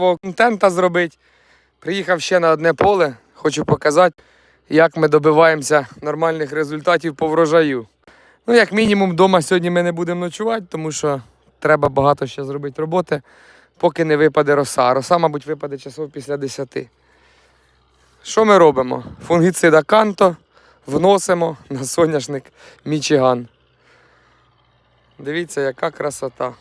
контента зробити. Приїхав ще на одне поле. Хочу показати, як ми добиваємося нормальних результатів по врожаю. Ну, як мінімум, вдома сьогодні ми не будемо ночувати, тому що треба багато ще зробити роботи, поки не випаде роса. Роса, мабуть, випаде часов після 10. Що ми робимо? Фунгіцида канто вносимо на соняшник Мічиган. Дивіться, яка красота.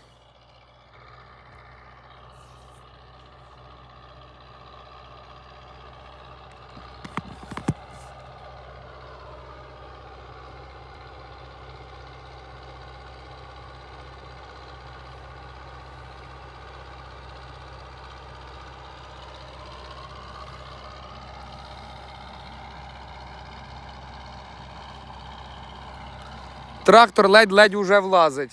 Трактор ледь-ледь уже влазить.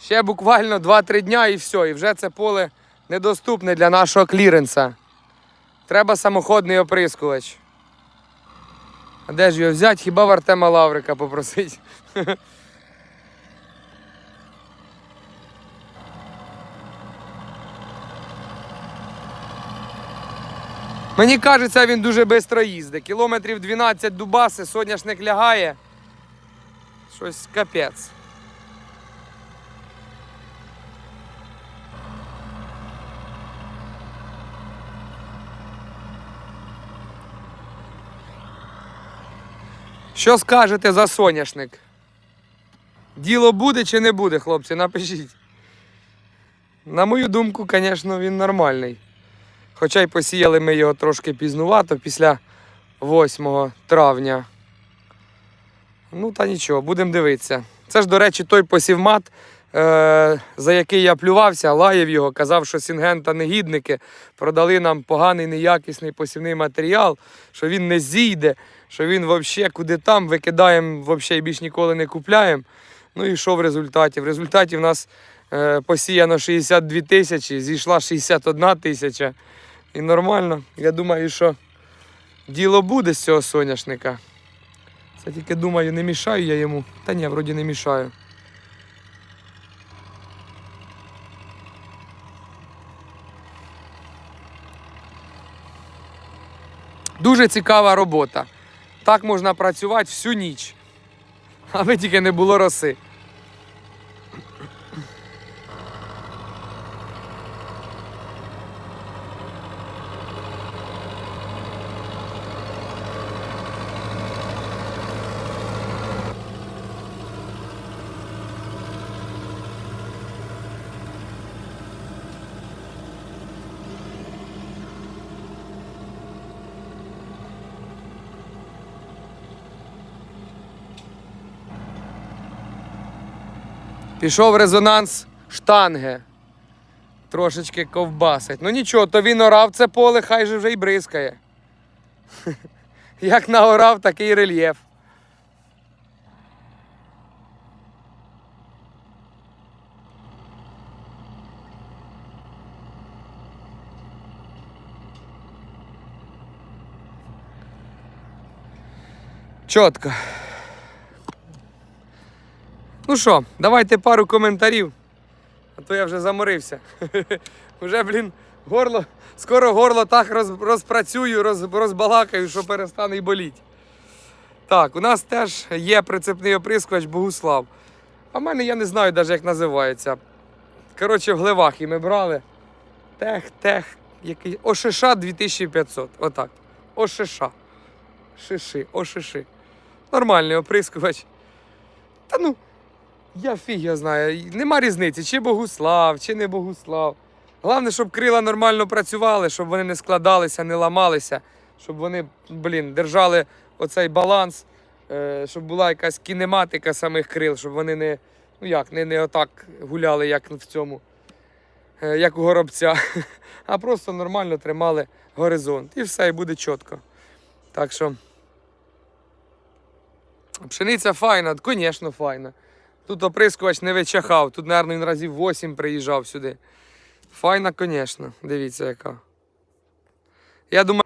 Ще буквально 2-3 дня і все, і вже це поле недоступне для нашого кліренса. Треба самоходний оприскувач. А де ж його взяти? Хіба в Артема Лаврика попросить? Мені кажеться, він дуже швидко їздить. Кілометрів 12 дубаси, соняшник лягає. Щось капець. Що скажете за соняшник? Діло буде чи не буде, хлопці, напишіть. На мою думку, звісно, він нормальний. Хоча й посіяли ми його трошки пізнувато після 8 травня. Ну, та нічого, будемо дивитися. Це ж, до речі, той посівмат, е- за який я плювався, лаяв його, казав, що Сінгента негідники продали нам поганий, неякісний посівний матеріал, що він не зійде, що він взагалі куди там викидаємо, взагалі більш ніколи не купляємо. Ну і що в результаті? В результаті в нас е- посіяно 62 тисячі, зійшла 61 тисяча. І нормально. Я думаю, що діло буде з цього соняшника. Це тільки думаю, не мішаю я йому. Та ні, вроді не мішаю. Дуже цікава робота. Так можна працювати всю ніч. Аби тільки не було роси. Пішов резонанс штанги. Трошечки ковбасить. Ну нічого, то він орав це поле, хай же вже й бризкає. Як наорав, такий рельєф. Чітко. Ну що, давайте пару коментарів. А то я вже заморився. Вже, блін, горло, скоро горло так роз, розпрацюю, роз, розбалакаю, що перестане й боліти. Так, у нас теж є прицепний оприскувач Богуслав. А в мене я не знаю навіть, як називається. Коротше, в Глевахі ми брали. Тех, тех, який. ОШШ 2500. Отак. ОШШ. Шиши, ОШШи. Нормальний оприскувач. Та ну. Я фіг я знаю. Нема різниці, чи Богуслав, чи не Богуслав. Головне, щоб крила нормально працювали, щоб вони не складалися, не ламалися, щоб вони, блін, держали оцей баланс, е, щоб була якась кінематика самих крил, щоб вони не, ну як, не, не отак гуляли, як в цьому, е, як у горобця, а просто нормально тримали горизонт. І все, і буде чітко. Так що. Пшениця файна, звісно, файна. Тут оприскувач не вичахав, тут, мабуть, він разів 8 приїжджав сюди. Файна, звісно, дивіться яка. Я думаю.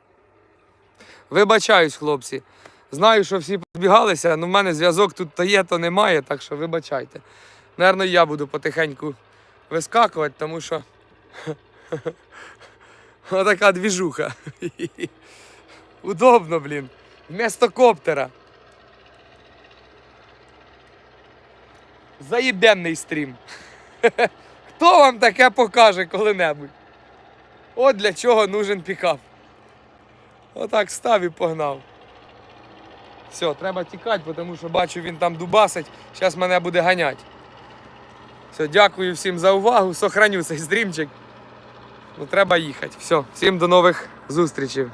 Вибачаюсь, хлопці. Знаю, що всі позбігалися, але в мене зв'язок тут то є, то немає, так що вибачайте. Наверно, я буду потихеньку вискакувати, тому що Отака двіжуха. Удобно, блін. Вместо коптера. Заєбенний стрім. Хто вам таке покаже коли-небудь? От для чого нужен пікап. Отак став і погнав. Все, треба тікати, тому що бачу, він там дубасить. Зараз мене буде ганять. Все, дякую всім за увагу. Сохраню цей стрімчик. Ну, треба їхати. Все, всім до нових зустрічей.